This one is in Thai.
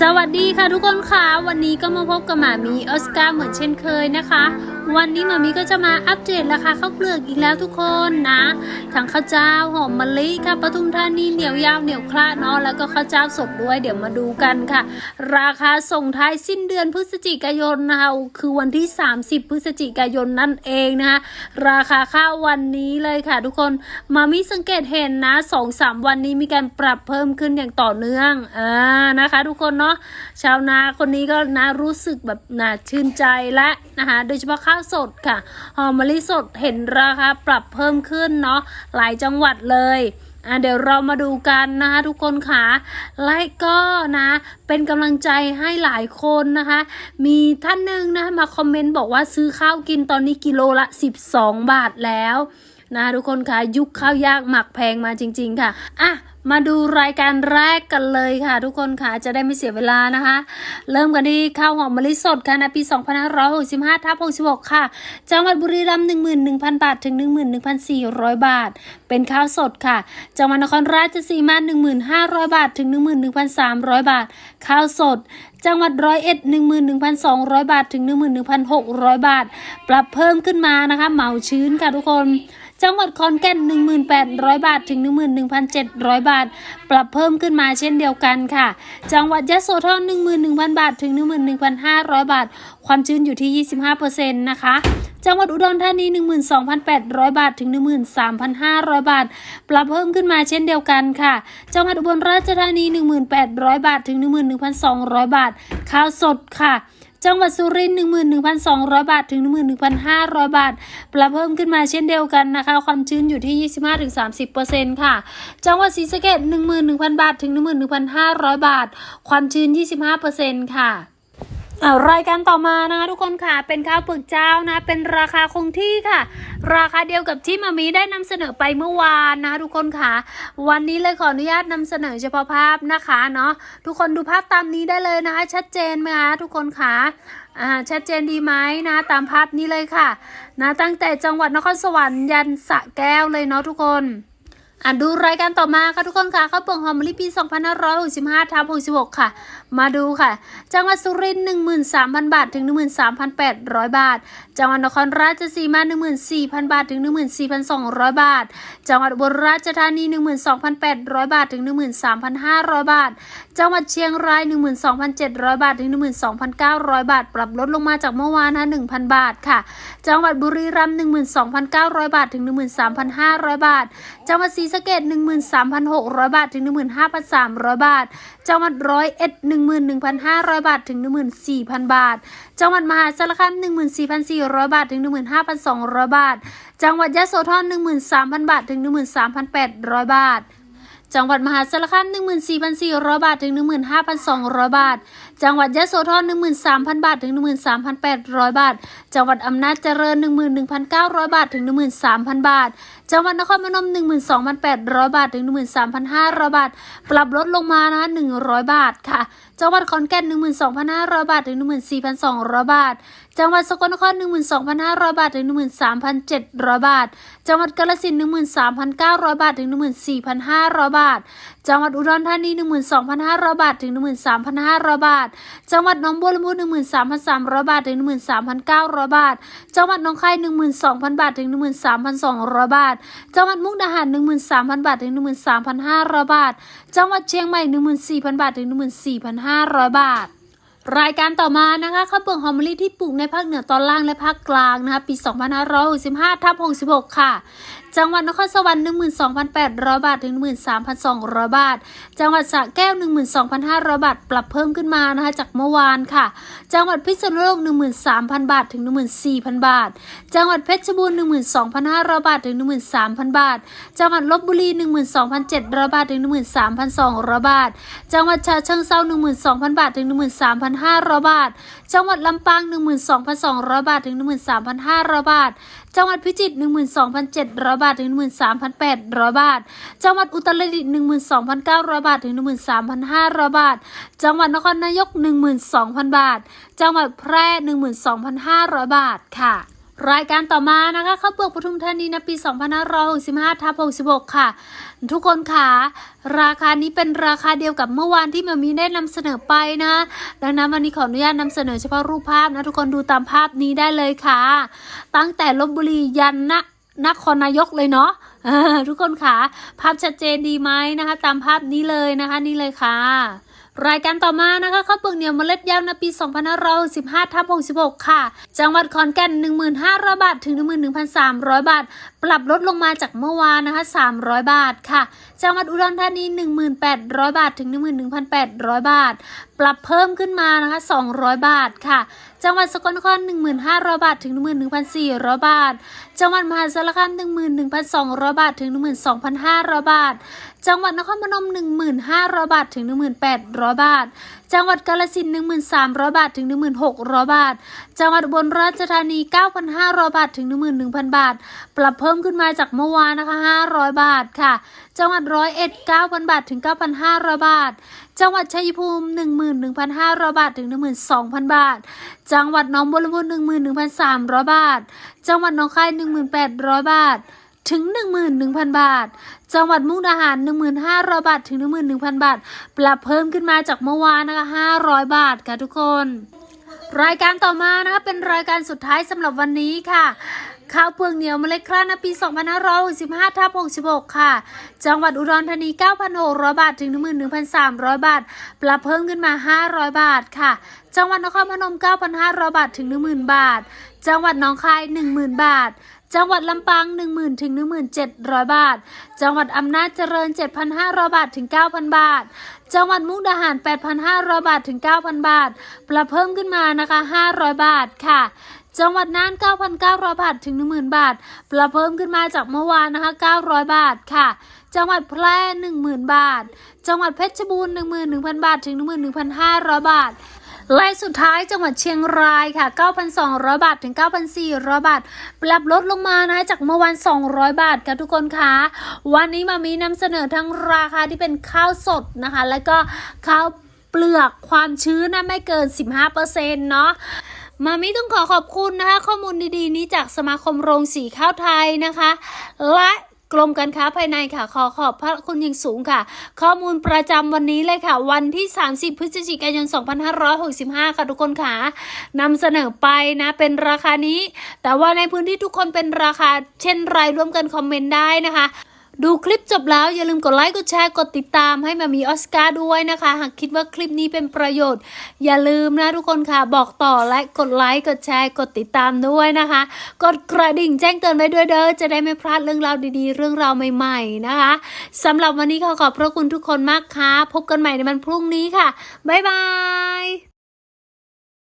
สวัสดีค่ะทุกคนค่ะ วันนี้ก็มาพบกับหมามีออสการ์เหมือนเช่นเคยนะคะ วันนี้มามีก็จะมาอัปเดตราคาข้าวเปลือกอีกแล้วทุกคนนะทั้งข้าวเจ้าหอมมะลิค่ะปทุมธานีเหนียวยาวเหนียวคลาดเนาะแล้วก็ข้าวเจ้าสดด้วยเดี๋ยวมาดูกันค่ะ ราคาส่งท้ายสิ้นเดือนพฤศจิกายนนะคะคือวันที่ 30 พฤศจิกายนนั่นเองนะคะราคาข้าววันนี้เลยค่ะ ทุกคนมามีสังเกตเห็นนะสองสามวันนี้มีการปรับเพิ่มขึ้นอย่างต่อเนื่องอ่านะคะ ทุกคนเนาะชาวนาคนนี้ก็นะรู้สึกแบบน่าชื่นใจและนะคะโดยเฉพาะข้าวสดค่ะ หอมมะลิสดเห็นราคาปรับเพิ่มขึ้นเนาะหลายจังหวัดเลยอะเดี๋ยวเรามาดูกันนะคะทุกคนค่ะและก็นะเป็นกำลังใจให้หลายคนนะคะ มีท่านหนึ่งนะคะมาคอมเมนต์บอกว่าซื้อข้าวกินตอนนี้กิโลละ 12 บาทแล้วนะทุกคนค่ะยุคข้าวยากหมักแพงมาจริง ๆ ค่ะอะ มาดูรายการแรกกันเลยค่ะ ทุกคนค่ะจะได้ไม่เสียเวลานะคะ เริ่มกันที่ข้าวหอมมะลิสดค่ะในปี 2565ทับ66 ค่ะ จังหวัดบุรีรัมย์11,000 บาท ถึง 11,400 บาท เป็นข้าวสดค่ะ จังหวัดนครราชสีมา 1,500 บาท ถึง 11,300 บาท ข้าวสด จังหวัดร้อยเอ็ด11,200 บาท ถึง 11,600 บาท ปรับเพิ่มขึ้นมานะคะ เหมาชื้นค่ะทุกคน จังหวัดขอนแก่น 1,800 บาท ถึง 11,700 บาทาท ปรับเพิ่มขึ้นมาเช่นเดียวกันค่ะ จังหวัดยะโสธร11,000 บาท ถึง 11,500 บาท ความชื้นอยู่ที่ 25%นะคะจังหวัดอุดรธานี 12,800 บาท ถึง 13,500 บาท ปรับเพิ่มขึ้นมาเช่นเดียวกันค่ะ จังหวัดอุบลราชธานี 1,800 บาท ถึง 11,200 บาท ข้าวสดค่ะ จังหวัดสุรินทร์11,200 บาทถึง 11,500 บาท ปรับเพิ่มขึ้นมาเช่นเดียวกันนะคะ ความชื้นอยู่ที่ 25-30%ค่ะ จังหวัดศรีสะเกษ11,000 บาทถึง 11,500 บาท ความชื้น 25%ค่ะ รายการต่อมานะคะทุกคนค่ะเป็นข้าวเปลือกเจ้านะ เป็นราคาคงที่ค่ะ ราคาเดียวกับที่มามีได้นำเสนอไปเมื่อวานนะทุกคนค่ะ วันนี้เลยขออนุญาตนำเสนอเฉพาะภาพนะคะเนาะทุกคนดูภาพตามนี้ได้เลยนะคะ ชัดเจนไหมคะทุกคนค่ะอ่าชัดเจนดีไหมนะตามภาพนี้เลยค่ะ นะตั้งแต่จังหวัดนครสวรรค์ยันสะแก้วเลยเนาะทุกคนอ่านดูรายการต่อมาค่ะทุกคนค่ะข้าวเปลือกหอมมะลิปี 2565ทับ66 ค่ะ มาดูค่ะ จังหวัดสุรินทร์13,000 บาท ถึง 13,800 บาท จังหวัดนครราชสีมา 14,000 บาท ถึง 14,200 บาท จังหวัดอุบลราชธานี 12,800 บาท ถึง 13,500 บาท จังหวัดเชียงราย 12,700 บาท ถึง 12,900 บาท ปรับลดลงมาจากเมื่อวานนะ1,000 บาทค่ะ จังหวัดบุรีรัมย์12,900 บาท ถึง 13,500 บาท จังหวัดศรีสะเกษ13,600 บาท ถึง 15,300 บาท จังหวัดร้อยเอ็ด1 11,500 บาทถึง 14,000 บาท จังหวัดมหาสารคาม 14,400 บาทถึง 15,200 บาท จังหวัดยะโสธร 13,000 บาทถึง 13,800 บาทจังหวัดมหาสารคาม14,400 บาท ถึง 15,200 บาท จังหวัดยะโสธร13,000 บาท ถึง 13,800 บาท จังหวัดอำนาจเจริญ 11,900 บาท ถึง 13,000 บาทจังหวัดนครพนม 12,800 บาท ถึง 13,500 บาท ปรับลดลงมานะ100 บาทค่ะ จังหวัดขอนแก่น 12,500 บาท ถึง 14,200 บาท จังหวัดสกลนคร 12,500 บาท ถึง 13,700 บาท จังหวัดกาฬสินธุ์13,900 บาท ถึง 14,500 บาท จังหวัดอุดรธานี 12,500 บาท ถึง 13,500 บาท จังหวัดหนองบัวลำพู 13,300 บาท ถึง 13,900 บาท จังหวัดหนองคาย 12,000 บาท ถึง 13,200 บาท จังหวัดมุกดาหาร 13,000 บาท ถึง 13,500 บาท จังหวัดเชียงใหม่ 14,000 บาท ถึง 14,500 บาทรายการต่อมานะคะข้าวเปลือกหอมมะลิที่ปลูกในภาคเหนือตอนล่างและภาคกลางนะคะปี 2565ทับ66 ค่ะ จังหวัดนครสวรรค์12,800 บาทถึง13,200 บาท จังหวัดสระแก้ว 12,500 บาท ปรับเพิ่มขึ้นมานะคะจากเมื่อวานค่ะ จังหวัดพิษณุโลก 13,000 บาทถึง 14,000 บาท จังหวัดเพชรบูรณ์12,500 บาทถึง 13,000 บาท จังหวัดลบบุรี 12,700 บาทถึง 13,200 บาท จังหวัดฉะเชิงเทรา12,000 บาทถึง 13,500 บาท จังหวัดลำปาง 12,200 บาทถึง 13,500 บาท จังหวัดพิจิตร12,700 บาทถึง 13,800 บาท จังหวัดอุตรดิตถ์12,900 บาทถึง 13,500 บาท จังหวัดนครนายก 12,000 บาท จังหวัดแพร่ 12,500 บาทค่ะ รายการต่อมานะคะข้าวเปลือกปทุมธานีในปี 2565ทับ66 ค่ะ ทุกคนค่ะราคานี้เป็นราคาเดียวกับเมื่อวานที่มามีได้นำเสนอไปนะ ดังนั้นวันนี้ขออนุญาตนำเสนอเฉพาะรูปภาพนะทุกคนดูตามภาพนี้ได้เลยค่ะ ตั้งแต่ลบบุรียันนะนครนายกเลยเนาะทุกคนค่ะ ภาพชัดเจนดีไหมนะคะ ตามภาพนี้เลยนะคะ นี่เลยค่ะ รายการต่อมานะคะข้าวเปลือกเหนียวเมล็ดยาวในปี 2565ทับ66 ค่ะ จังหวัดขอนแก่น 15,000 บาท ถึง 11,300 บาท ปรับลดลงมาจากเมื่อวานนะคะ 300 บาทค่ะ จังหวัดอุดรธานี 1,800 บาทถึง 11,800 บาท ปรับเพิ่มขึ้นมานะคะ 200 บาทค่ะ จังหวัดสกลนคร 1,500 บาทถึง 11,400 บาท จังหวัดมหาสารคาม 11,200 บาทถึง 12,500 บาท จังหวัดนครพนม 1,500 บาทถึง 1,800 บาท จังหวัดกาฬสินธุ์1,300 บาทถึง 1,600 บาท จังหวัดบลราชธานี 9,500 บาทถึง 11,000 บาท ปรับเพิ่มขึ้นมาจากเมื่อวานนะคะ 500 บาทค่ะ จังหวัดร้อยเอ็ด 9,000 บาทถึง 9,500 บาท จังหวัดชัยภูมิ 11,500 บาทถึง 12,000 บาท จังหวัดหนองบัวลำพู11,300 บาท จังหวัดหนองคาย 1,800 บาท ถึง 11,000 บาท จังหวัดมุกดาหาร 1,500 บาท ถึง 11,000 บาท ปรับเพิ่มขึ้นมาจากเมื่อวานนะคะ 500 บาทค่ะทุกคน รายการต่อมานะคะเป็นรายการสุดท้ายสำหรับวันนี้ค่ะข้าวเปลือกเหนียวเมล็ดคลาดในปี 2565ทับ66 ค่ะ จังหวัดอุดรธานี 9,600 บาท ถึง 11,300 บาท ปรับเพิ่มขึ้นมา 500 บาทค่ะ จังหวัดนครพนม 9,500 บาท ถึง 10,000 บาท จังหวัดหนองคาย 10,000 บาท จังหวัดลำปาง 10,000ถึง1700 บาท จังหวัดอำนาจเจริญ 7,500 บาทถึง 9,000 บาท จังหวัดมุกดาหาร 8,500 บาทถึง 9,000 บาท ปรับเพิ่มขึ้นมานะคะ 500 บาทค่ะจังหวัดน่าน 9,900 บาท ถึง 10,000 บาท ปรับเพิ่มขึ้นมาจากเมื่อวานนะคะ 900 บาทค่ะ จังหวัดแพร่ 10,000 บาท จังหวัดเพชรบูรณ์ 11,000 บาท ถึง 11,500 บาท และสุดท้ายจังหวัดเชียงรายค่ะ 9,200 บาทถึง 9,400 บาท ปรับลดลงมานะคะจากเมื่อวาน200 บาทค่ะทุกคนคะวันนี้มามีนำเสนอทั้งราคาที่เป็นข้าวสดนะคะ แล้วก็ข้าวเปลือกความชื้นนะไม่เกิน 15%เนาะมามิต้องขอขอบคุณนะคะ ข้อมูลดีๆ นี้จากสมาคมโรงสีข้าวไทยนะคะ และ กรมการค้าภายในค่ะ ขอขอบพระคุณอย่างสูงค่ะ ข้อมูลประจำวันนี้เลยค่ะ วันที่ 30 พฤศจิกายน 2565 ค่ะทุกคนค่ะนำเสนอไปนะเป็นราคานี้ แต่ว่าในพื้นที่ทุกคนเป็นราคาเช่นไรร่วมกันคอมเมนต์ได้นะคะ ดูคลิปจบแล้วอย่าลืมกดไลค์กดแชร์กดติดตามให้มามีออสการ์ด้วยนะคะ หากคิดว่าคลิปนี้เป็นประโยชน์ อย่าลืมนะทุกคนค่ะบอกต่อและกดไลค์กดแชร์กดติดตามด้วยนะคะ กดกระดิ่งแจ้งเตือนไว้ด้วยเด้อจะได้ไม่พลาดเรื่องราวดีๆ เรื่องราวใหม่ ๆนะคะสำหรับวันนี้ขอขอบพระคุณทุกคนมากค่ะพบกันใหม่ในวันพรุ่งนี้ค่ะบ๊ายบาย